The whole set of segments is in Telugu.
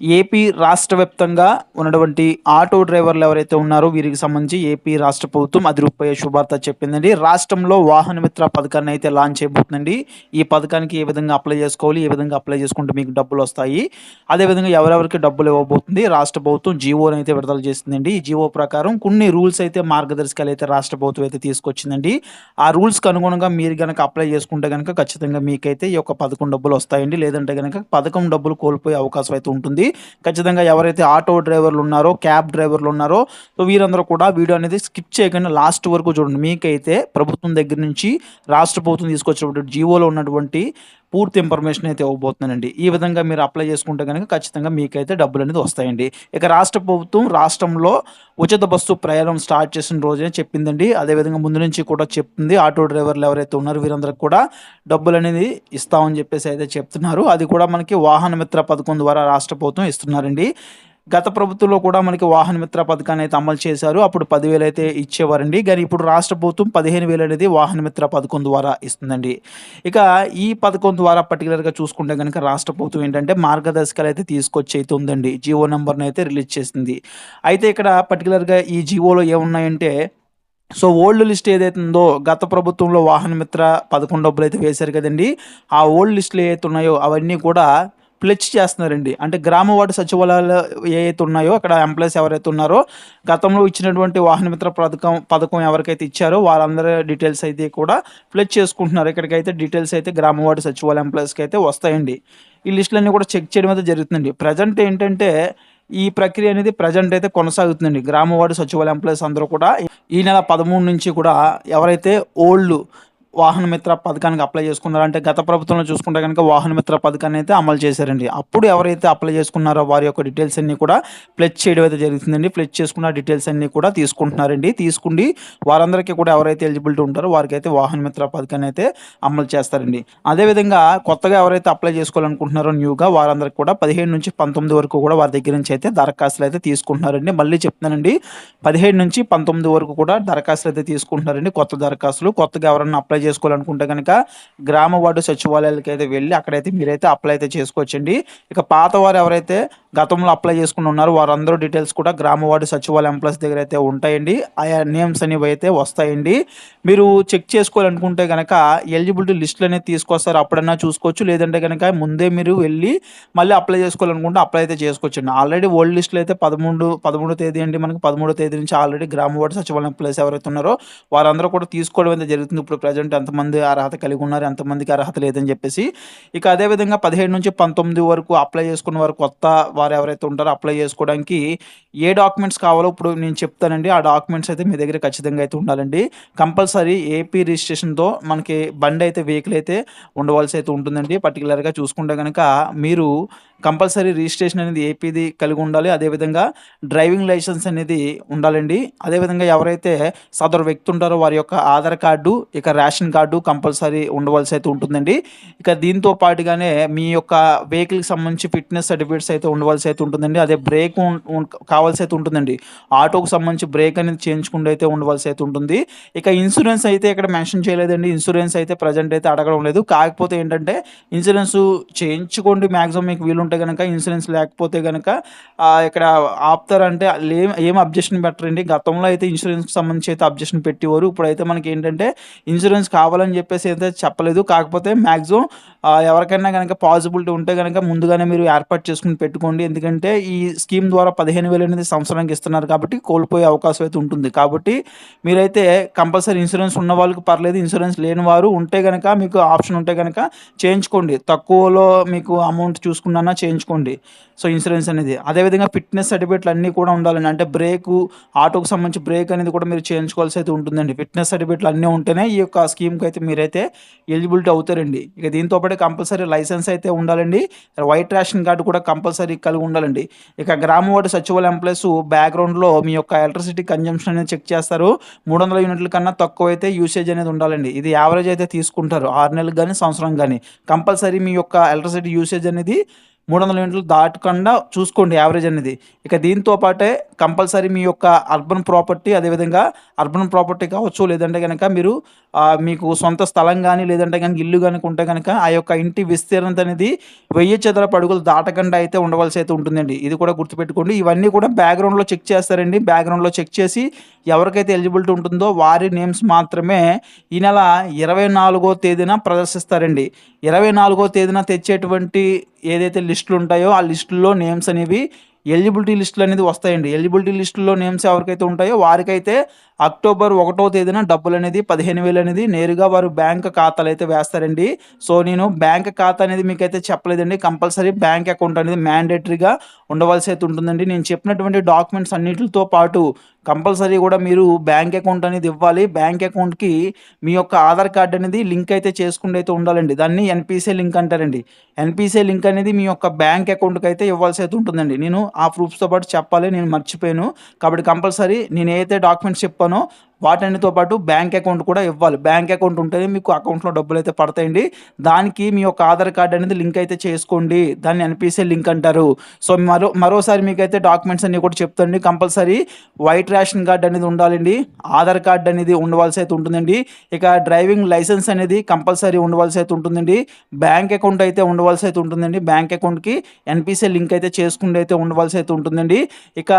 ఏపీ రాష్ట్ర వ్యాప్తంగా ఉన్నటువంటి ఆటో డ్రైవర్లు ఎవరైతే ఉన్నారో వీరికి సంబంధించి ఏపీ రాష్ట్ర ప్రభుత్వం అది శుభార్త చెప్పిందండి. రాష్ట్రంలో వాహన మిత్ర పథకాన్ని అయితే లాంచ్ చేయబోతుందండి. ఈ పథకానికి ఏ విధంగా అప్లై చేసుకోవాలి ఏ విధంగా అప్లై చేసుకుంటే మీకు డబ్బులు వస్తాయి అదేవిధంగా ఎవరెవరికి డబ్బులు ఇవ్వబోతుంది రాష్ట్ర ప్రభుత్వం జీవోని అయితే విడుదల చేసిందండి. ఈ జీవో ప్రకారం కొన్ని రూల్స్ అయితే మార్గదర్శకాలు అయితే రాష్ట్ర ప్రభుత్వం అయితే తీసుకొచ్చిందండి. ఆ రూల్స్కి అనుగుణంగా మీరు కనుక అప్లై చేసుకుంటే కనుక ఖచ్చితంగా మీకైతే ఈ యొక్క పథకం డబ్బులు వస్తాయండి. లేదంటే కనుక పథకం డబ్బులు కోల్పోయే అవకాశం అయితే ఉంటుంది. ఖచ్చితంగా ఎవరైతే ఆటో డ్రైవర్లు ఉన్నారో క్యాబ్ డ్రైవర్లు ఉన్నారో సో వీరందరూ కూడా వీడియో అనేది స్కిప్ చేయకుండా లాస్ట్ వరకు చూడండి. మీకైతే ప్రభుత్వం దగ్గర నుంచి రాష్ట్ర ప్రభుత్వం తీసుకొచ్చినటువంటి జీవోలో ఉన్నటువంటి పూర్తి ఇన్ఫర్మేషన్ అయితే ఇవ్వబోతున్నానండి. ఈ విధంగా మీరు అప్లై చేసుకుంటే కనుక ఖచ్చితంగా మీకైతే డబ్బులు అనేది వస్తాయండి. ఇక రాష్ట్ర ప్రభుత్వం రాష్ట్రంలో ఉచిత బస్సు ప్రయాణం స్టార్ట్ చేసిన రోజే చెప్పిందండి. అదేవిధంగా ముందు నుంచి కూడా చెప్తుంది. ఆటో డ్రైవర్లు ఎవరైతే ఉన్నారో వీరందరికి కూడా డబ్బులు అనేది ఇస్తామని చెప్పేసి అయితే చెప్తున్నారు. అది కూడా మనకి వాహన మిత్ర పథకం ద్వారా రాష్ట్ర ప్రభుత్వం ఇస్తున్నారండి. గత ప్రభుత్వంలో కూడా మనకి వాహన మిత్ర పథకాన్ని అయితే అమలు చేశారు. అప్పుడు పదివేలు అయితే ఇచ్చేవారండి. కానీ ఇప్పుడు రాష్ట్ర ప్రభుత్వం పదిహేను వేలు అనేది వాహన మిత్ర పథకం ద్వారా ఇస్తుందండి. ఇక ఈ పథకం ద్వారా పర్టికులర్గా చూసుకుంటే కనుక రాష్ట్ర ప్రభుత్వం ఏంటంటే మార్గదర్శకాలు అయితే తీసుకొచ్చి అయితే ఉందండి. జియో నెంబర్ని అయితే రిలీజ్ చేసింది. అయితే ఇక్కడ పర్టికులర్గా ఈ జియోలో ఏమున్నాయంటే సో ఓల్డ్ లిస్ట్ ఏదైతే ఉందో గత ప్రభుత్వంలో వాహన మిత్ర పదకొండు డబ్బులు అయితే వేశారు కదండి. ఆ ఓల్డ్ లిస్టులు ఏవైతే ఉన్నాయో అవన్నీ కూడా ప్లెచ్ చేస్తున్నారండి. అంటే గ్రామ వార్డు సచివాలయాలు ఏవైతే ఉన్నాయో అక్కడ ఎంప్లాయీస్ ఎవరైతే ఉన్నారో గతంలో ఇచ్చినటువంటి వాహన మిత్ర పథకం పథకం ఎవరికైతే ఇచ్చారో వాళ్ళందరి డీటెయిల్స్ అయితే కూడా ప్లెచ్ చేసుకుంటున్నారు. ఇక్కడికైతే డీటెయిల్స్ అయితే గ్రామ వార్డు సచివాలయ ఎంప్లాయీస్కి అయితే వస్తాయండి. ఈ లిస్టులన్నీ కూడా చెక్ చేయడం అయితే జరుగుతుందండి. ప్రజెంట్ ఏంటంటే ఈ ప్రక్రియ అనేది ప్రజెంట్ అయితే కొనసాగుతుందండి. గ్రామ వార్డు సచివాలయ ఎంప్లాయీస్ అందరూ కూడా ఈ నెల పదమూడు నుంచి కూడా ఎవరైతే ఓల్డ్ వాహన మిత్ర పథకానికి అప్లై చేసుకున్నారంటే గత ప్రభుత్వంలో చూసుకుంటే కనుక వాహన మిత్ర పథకాన్ని అయితే అమలు చేశారండి. అప్పుడు ఎవరైతే అప్లై చేసుకున్నారో వారి యొక్క డీటెయిల్స్ అన్నీ కూడా ఫ్లెచ్ చేయడం అయితే జరుగుతుందండి. ఫ్లెచ్ చేసుకున్న డీటెయిల్స్ అన్నీ కూడా తీసుకుంటున్నారండి. తీసుకుండి వారందరికీ కూడా ఎవరైతే ఎలిజిబిలిటీ ఉంటారో వారికి అయితే వాహన మిత్ర పథకాన్ని అయితే అమలు చేస్తారండి. అదేవిధంగా కొత్తగా ఎవరైతే అప్లై చేసుకోవాలనుకుంటున్నారో న్యూగా వారందరికీ కూడా పదిహేడు నుంచి పంతొమ్మిది వరకు కూడా వారి దగ్గర నుంచి అయితే దరఖాస్తులు అయితే తీసుకుంటున్నారండి. మళ్ళీ చెప్తున్నానండి పదిహేడు నుంచి పంతొమ్మిది వరకు కూడా దరఖాస్తులు అయితే తీసుకుంటున్నారండి. కొత్త దరఖాస్తులు కొత్తగా ఎవరైనా అప్లై చేసుకోవాలనుకుంటే కనుక గ్రామ వార్డు సచివాలయాలకి అయితే వెళ్ళి అక్కడైతే మీరైతే అప్లై అయితే చేసుకోవచ్చండి. ఇక పాత వారు ఎవరైతే గతంలో అప్లై చేసుకుని ఉన్నారు. వారందరూ డీటెయిల్స్ కూడా గ్రామ వార్డు సచివాలయ ఎంప్లాయీస్ దగ్గర అయితే ఉంటాయండి. ఆయా నేమ్స్ అనేవి అయితే వస్తాయండి. మీరు చెక్ చేసుకోవాలనుకుంటే కనుక ఎలిజిబిలిటీ లిస్టులు అనేది తీసుకొస్తారు. అప్పుడన్నా చూసుకోవచ్చు. లేదంటే కనుక ముందే మీరు వెళ్ళి మళ్ళీ అప్లై చేసుకోవాలనుకుంటే అప్లై అయితే చేసుకోవచ్చండి. ఆల్రెడీ ఓల్డ్ లిస్టులు అయితే పదమూడు పదమూడో తేదీ అండి మనకి. పదమూడో తేదీ నుంచి ఆల్రెడీ గ్రామ వార్డు సచివాలయం ఎంప్లాయీస్ ఎవరైతే ఉన్నారో వారందరూ కూడా తీసుకోవడం అయితే జరుగుతుంది. ఇప్పుడు ప్రజెంట్ ఎంతమంది అర్హత కలిగి ఉన్నారు ఎంతమందికి అర్హత లేదని చెప్పేసి. ఇక అదేవిధంగా పదిహేడు నుంచి పంతొమ్మిది వరకు అప్లై చేసుకున్న వారు కొత్త వారు ఎవరైతే ఉంటారో అప్లై చేసుకోవడానికి ఏ డాక్యుమెంట్స్ కావాలో ఇప్పుడు నేను చెప్తానండి. ఆ డాక్యుమెంట్స్ అయితే మీ దగ్గర ఖచ్చితంగా అయితే ఉండాలండి. కంపల్సరీ ఏపీ రిజిస్ట్రేషన్తో మనకి బండి అయితే వెహికల్ అయితే ఉండవలసి అయితే ఉంటుందండి. పర్టికులర్గా చూసుకుంటే కనుక మీరు కంపల్సరీ రిజిస్ట్రేషన్ అనేది ఏపీది కలిగి ఉండాలి. అదేవిధంగా డ్రైవింగ్ లైసెన్స్ అనేది ఉండాలండి. అదేవిధంగా ఎవరైతే సదరు వ్యక్తి ఉంటారో వారి యొక్క ఆధార్ కార్డు ఇక రేషన్ కార్డు కంపల్సరీ ఉండవలసి అయితే ఉంటుందండి. ఇక దీంతో పాటుగానే మీ యొక్క వెహికల్కి సంబంధించి ఫిట్నెస్ సర్టిఫికేట్స్ అయితే ఉండవలసి అయితే ఉంటుందండి. అదే బ్రేక్ కావాల్సి అయితే ఉంటుందండి. ఆటోకు సంబంధించి బ్రేక్ అనేది చేయించుకుంటూ అయితే ఉండవలసి అయితే ఉంటుంది. ఇక ఇన్సూరెన్స్ అయితే ఇక్కడ మెన్షన్ చేయలేదండి. ఇన్సూరెన్స్ అయితే ప్రజెంట్ అయితే అడగడం లేదు. కాకపోతే ఏంటంటే ఇన్సూరెన్స్ చేయించుకోండి. మ్యాక్సిమం మీకు వీలుంటే కనుక ఇన్సూరెన్స్ లేకపోతే కనుక ఇక్కడ ఆపుతారంటే ఏం ఏం అబ్జెక్షన్ పెట్టరండి? గతంలో అయితే ఇన్సూరెన్స్కి సంబంధించి అయితే అబ్జెక్షన్ పెట్టేవారు. ఇప్పుడైతే మనకి ఏంటంటే ఇన్సూరెన్స్ కావాలని చెప్పేసి అయితే చెప్పలేదు. కాకపోతే మ్యాక్సిమం ఎవరికైనా కనుక పాసిబిలిటీ ఉంటే కనుక ముందుగానే మీరు ఏర్పాటు చేసుకుని పెట్టుకోండి. ఎందుకంటే ఈ స్కీమ్ ద్వారా పదిహేను వేలు అనేది సంవత్సరానికి ఇస్తున్నారు కాబట్టి కోల్పోయే అవకాశం అయితే ఉంటుంది. కాబట్టి మీరైతే కంపల్సరీ ఇన్సూరెన్స్ ఉన్న వాళ్ళకి పర్లేదు. ఇన్సూరెన్స్ లేని వారు ఉంటే కనుక మీకు ఆప్షన్ ఉంటే కనుక చేయించుకోండి. తక్కువలో మీకు అమౌంట్ చూసుకున్నా చేయించుకోండి. సో ఇన్సూరెన్స్ అనేది. అదేవిధంగా ఫిట్నెస్ సర్టిఫికేట్లు అన్నీ కూడా ఉండాలండి. అంటే బ్రేకు ఆటోకు సంబంధించి బ్రేక్ అనేది కూడా మీరు చేయించుకోవాల్సి అయితే ఉంటుందండి. ఫిట్నెస్ సర్టిఫికేట్లు అన్నీ ఉంటేనే ఈ యొక్క స్కీమ్కి అయితే మీరైతే ఎలిజిబిలిటీ అవుతారండి. ఇక దీంతో పాటు కంపల్సరీ లైసెన్స్ అయితే ఉండాలండి. వైట్ రేషన్ కార్డు కూడా కంపల్సరీ కలిగి ఉండాలండి. ఇక గ్రామ వార్డు సచివాలయం ఎంప్లాయీస్ బ్యాక్గ్రౌండ్లో మీ యొక్క ఎలక్ట్రిసిటీ కన్జంప్షన్ అనేది చెక్ చేస్తారు. మూడు వందల యూనిట్ల కన్నా తక్కువ అయితే యూసేజ్ అనేది ఉండాలండి. ఇది యావరేజ్ అయితే తీసుకుంటారు. ఆరు నెలలకు కానీ సంవత్సరం కానీ కంపల్సరీ మీ యొక్క ఎలక్ట్రిసిటీ యూసేజ్ అనేది మూడు వందల యూనిట్లు దాటకుండా చూసుకోండి యావరేజ్ అనేది. ఇక దీంతో పాటే కంపల్సరీ మీ యొక్క అర్బన్ ప్రాపర్టీ అదేవిధంగా అర్బన్ ప్రాపర్టీ కావచ్చు లేదంటే కనుక మీరు మీకు సొంత స్థలం కానీ లేదంటే కనుక ఇల్లు కనుక ఉంటే కనుక ఆ యొక్క ఇంటి విస్తీర్ణత అనేది వెయ్యి చదరపు అడుగులు దాటకుండా అయితే ఉండవలసి అయితే ఉంటుందండి. ఇది కూడా గుర్తుపెట్టుకోండి. ఇవన్నీ కూడా బ్యాక్గ్రౌండ్లో చెక్ చేస్తారండి. బ్యాక్గ్రౌండ్లో చెక్ చేసి ఎవరికైతే ఎలిజిబిలిటీ ఉంటుందో వారి నేమ్స్ మాత్రమే ఈ నెల ఇరవై నాలుగో తేదీన ప్రదర్శిస్తారండి. ఇరవై నాలుగో తేదీన తెచ్చేటువంటి ఏదైతే లిస్టులు ఉంటాయో ఆ లిస్టుల్లో నేమ్స్ అనేవి ఎలిజిబిలిటీ లిస్టులు అనేది వస్తాయండి. ఎలిజిబిలిటీ లిస్టులో నేమ్స్ ఎవరికైతే ఉంటాయో వారికైతే అక్టోబర్ ఒకటో తేదీన డబ్బులు అనేది పదిహేను వేలు అనేది నేరుగా వారు బ్యాంక్ ఖాతాలు అయితే వేస్తారండి. సో నేను బ్యాంక్ ఖాతా అనేది మీకైతే చెప్పలేదండి. కంపల్సరీ బ్యాంక్ అకౌంట్ అనేది మ్యాండేటరీగా ఉండవలసి అయితే ఉంటుందండి. నేను చెప్పినటువంటి డాక్యుమెంట్స్ అన్నిటితో పాటు కంపల్సరీ కూడా మీరు బ్యాంక్ అకౌంట్ అనేది ఇవ్వాలి. బ్యాంక్ అకౌంట్కి మీ యొక్క ఆధార్ కార్డ్ అనేది లింక్ అయితే చేసుకుంటూ అయితే ఉండాలండి. దాన్ని ఎన్పిసిఐ లింక్ అంటారండి. ఎన్పిసిఐ లింక్ అనేది మీ యొక్క బ్యాంక్ అకౌంట్కి అయితే ఇవ్వాల్సి అయితే ఉంటుందండి. నేను ఆ ప్రూఫ్స్తో పాటు చెప్పాలి. నేను మర్చిపోయాను. కాబట్టి కంపల్సరీ నేను ఏదైతే డాక్యుమెంట్స్ చెప్పానో వాటన్నిటితో పాటు బ్యాంక్ అకౌంట్ కూడా ఇవ్వాలి. బ్యాంక్ అకౌంట్ ఉంటేనే మీకు అకౌంట్లో డబ్బులు అయితే పడతాయండి. దానికి మీ యొక్క ఆధార్ కార్డ్ అనేది లింక్ అయితే చేసుకోండి. దాన్ని ఎన్పిసిఐ లింక్ అంటారు. సో మరో మరోసారి మీకైతే డాక్యుమెంట్స్ అన్నీ కూడా చెప్తాండి కంపల్సరీ వైట్ రేషన్ కార్డ్ అనేది ఉండాలండి. ఆధార్ కార్డ్ అనేది ఉండవలసి అయితే ఉంటుందండి. ఇక డ్రైవింగ్ లైసెన్స్ అనేది కంపల్సరీ ఉండవలసి అయితే ఉంటుందండి. బ్యాంక్ అకౌంట్ అయితే ఉండవలసి అయితే ఉంటుందండి. బ్యాంక్ అకౌంట్కి ఎన్పిసిఐ లింక్ అయితే చేసుకుంటే అయితే ఉండవలసి అయితే ఉంటుందండి. ఇక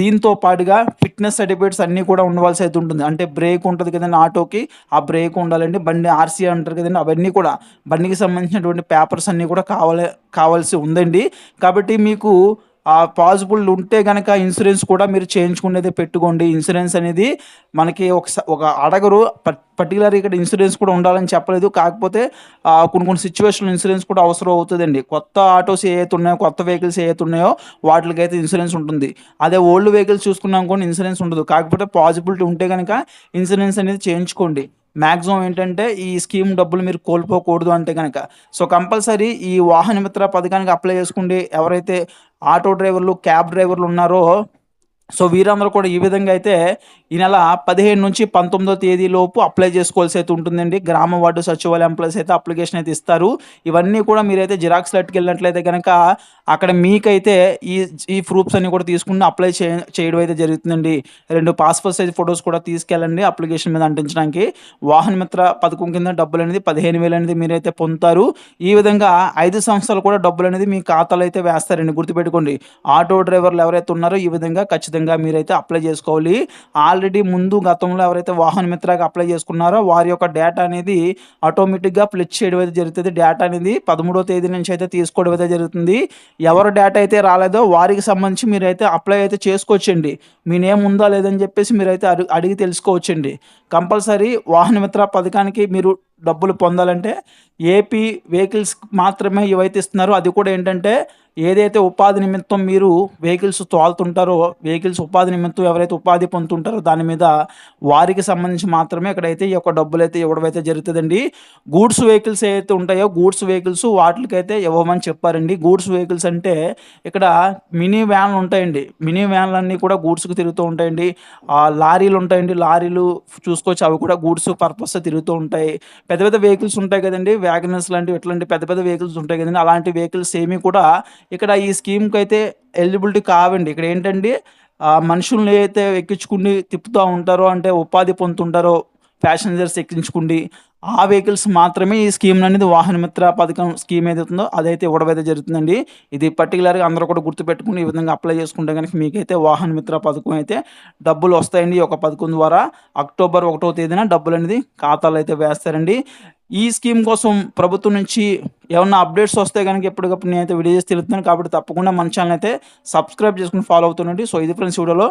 దీంతో పాటుగా ఫిట్నెస్ సర్టిఫికేట్స్ అన్నీ కూడా ఉండవలసి అయితే ఉంటుంది అంటే బ్రేక్ ఉంటుంది కదండి ఆటోకి ఆ బ్రేక్ ఉండాలండి బండి ఆర్సీ అంటారు కదండి అవన్నీ కూడా బండికి సంబంధించినటువంటి పేపర్స్ అన్నీ కూడా కావాలి కావాల్సి ఉందండి. కాబట్టి మీకు ఆ పాసిబుల్ ఉంటే కనుక ఇన్సూరెన్స్ కూడా మీరు చేయించుకునేది పెట్టుకోండి. ఇన్సూరెన్స్ అనేది మనకి ఒక ఒక అడగరు. పర్టికులర్ ఇక్కడ ఇన్సూరెన్స్ కూడా ఉండాలని చెప్పలేదు. కాకపోతే కొన్ని కొన్ని సిచ్యువేషన్లో ఇన్సూరెన్స్ కూడా అవసరం అవుతుందండి. కొత్త ఆటోస్ ఏవైతే ఉన్నాయో కొత్త వెహికల్స్ ఏవైతే ఉన్నాయో వాటికైతే ఇన్సూరెన్స్ ఉంటుంది. అదే ఓల్డ్ వెహికల్స్ చూసుకున్నాం కూడా ఇన్సూరెన్స్ ఉండదు. కాకపోతే పాసిబిలిటీ ఉంటే కనుక ఇన్సూరెన్స్ అనేది చేయించుకోండి. మ్యాక్సిమం ఏంటంటే ఈ స్కీమ్ డబ్బులు మీరు కోల్పోకూడదు అంటే కనుక సో కంపల్సరీ ఈ వాహన మిత్ర పథకానికి అప్లై చేసుకుంటే ఎవరైతే ఆటో డ్రైవర్లు క్యాబ్ డ్రైవర్లు ఉన్నారో సో వీరందరూ కూడా ఈ విధంగా అయితే ఈ నెల పదిహేను నుంచి పంతొమ్మిదో తేదీ లోపు అప్లై చేసుకోవాల్సి అయితే ఉంటుందండి. గ్రామ వార్డు సచివాలయం ప్లస్ అయితే అప్లికేషన్ అయితే ఇస్తారు. ఇవన్నీ కూడా మీరైతే జిరాక్స్ లెట్కి వెళ్ళినట్లయితే కనుక అక్కడ మీకైతే ఈ ఈ ప్రూఫ్స్ అన్ని కూడా తీసుకుని అప్లై చే చేయడం అయితే జరుగుతుందండి. రెండు పాస్పోర్ట్ సైజ్ ఫొటోస్ కూడా తీసుకెళ్ళండి అప్లికేషన్ మీద అంటించడానికి. వాహన మిత్ర పథకం కింద డబ్బులు అనేది పదిహేను వేలు అనేది మీరైతే పొందుతారు. ఈ విధంగా ఐదు సంవత్సరాలు కూడా డబ్బులు అనేది మీ ఖాతాలో అయితే వేస్తారండి. గుర్తుపెట్టుకోండి. ఆటో డ్రైవర్లు ఎవరైతే ఉన్నారో ఈ విధంగా ఖచ్చితంగా మీరైతే అప్లై చేసుకోవాలి. ఆల్రెడీ ముందు గతంలో ఎవరైతే వాహన మిత్రగా అప్లై చేసుకున్నారో వారి యొక్క డేటా అనేది ఆటోమేటిక్గా ప్లెచ్ చేయడం అయితే జరుగుతుంది. డేటా అనేది పదమూడో తేదీ నుంచి అయితే తీసుకోవడం అయితే జరుగుతుంది. ఎవరు డేటా అయితే రాలేదో వారికి సంబంధించి మీరైతే అప్లై అయితే చేసుకోవచ్చండి. మీ నేమ్ ఉందా లేదని చెప్పేసి మీరైతే అడిగి అడిగి తెలుసుకోవచ్చండి. కంపల్సరీ వాహన మిత్ర పథకానికి మీరు డబ్బులు పొందాలంటే ఏపీ వెహికల్స్ మాత్రమే ఇవైతే ఇస్తున్నారు అది కూడా ఏంటంటే ఏదైతే ఉపాధి నిమిత్తం మీరు వెహికల్స్ తోలుతుంటారో వెహికల్స్ ఉపాధి నిమిత్తం ఎవరైతే ఉపాధి పొందుతుంటారో దాని మీద వారికి సంబంధించి మాత్రమే ఇక్కడైతే ఈ యొక్క డబ్బులు అయితే ఇవ్వడం అయితే జరుగుతుందండి. గూడ్స్ వెహికల్స్ ఏవైతే ఉంటాయో గూడ్స్ వెహికల్స్ వాటికైతే ఇవ్వమని చెప్పారండి. గూడ్స్ వెహికల్స్ అంటే ఇక్కడ మినీ వ్యాన్లు ఉంటాయండి. మినీ వ్యాన్లు అన్నీ కూడా గూడ్స్కి తిరుగుతూ ఉంటాయండి. ఆ లారీలు ఉంటాయండి. లారీలు చూసుకోవచ్చు. అవి కూడా గూడ్స్ పర్పస్ తిరుగుతూ ఉంటాయి. పెద్ద పెద్ద వెహికల్స్ ఉంటాయి కదండి. వ్యాగనర్స్ లాంటివి ఇట్లాంటి పెద్ద పెద్ద వెహికల్స్ ఉంటాయి కదండి. అలాంటి వెహికల్స్ ఏమీ కూడా ఇక్కడ ఈ స్కీమ్కి అయితే ఎలిజిబిలిటీ కావండి. ఇక్కడ ఏంటంటే మనుషుల్ని అయితే ఎక్కించుకుని తిప్పుతూ ఉంటారో అంటే ఉపాధి పొందుతుంటారో ప్యాసింజర్స్ ఎక్కించుకుండి ఆ వెహికల్స్ మాత్రమే ఈ స్కీమ్ అనేది వాహన మిత్ర పథకం స్కీమ్ ఏదైతుందో అదైతే ఇవ్వడం అయితే జరుగుతుందండి. ఇది పర్టికులర్గా అందరూ కూడా గుర్తుపెట్టుకుని ఈ విధంగా అప్లై చేసుకుంటే కనుక మీకైతే వాహన మిత్ర పథకం అయితే డబ్బులు వస్తాయండి ఈ పథకం ద్వారా. అక్టోబర్ ఒకటో తేదీన డబ్బులు అనేది ఖాతాలో అయితే వేస్తారండి. ఈ స్కీమ్ కోసం ప్రభుత్వం నుంచి ఏమన్నా అప్డేట్స్ వస్తే కనుక ఎప్పటికప్పుడు నేనైతే వీడియో చేసి తెలుస్తున్నాను కాబట్టి తప్పకుండా మన ఛానల్ అయితే సబ్స్క్రైబ్ చేసుకుని ఫాలో అవుతుండండి. సో ఇది ఫ్రెండ్స్ వీడియోలో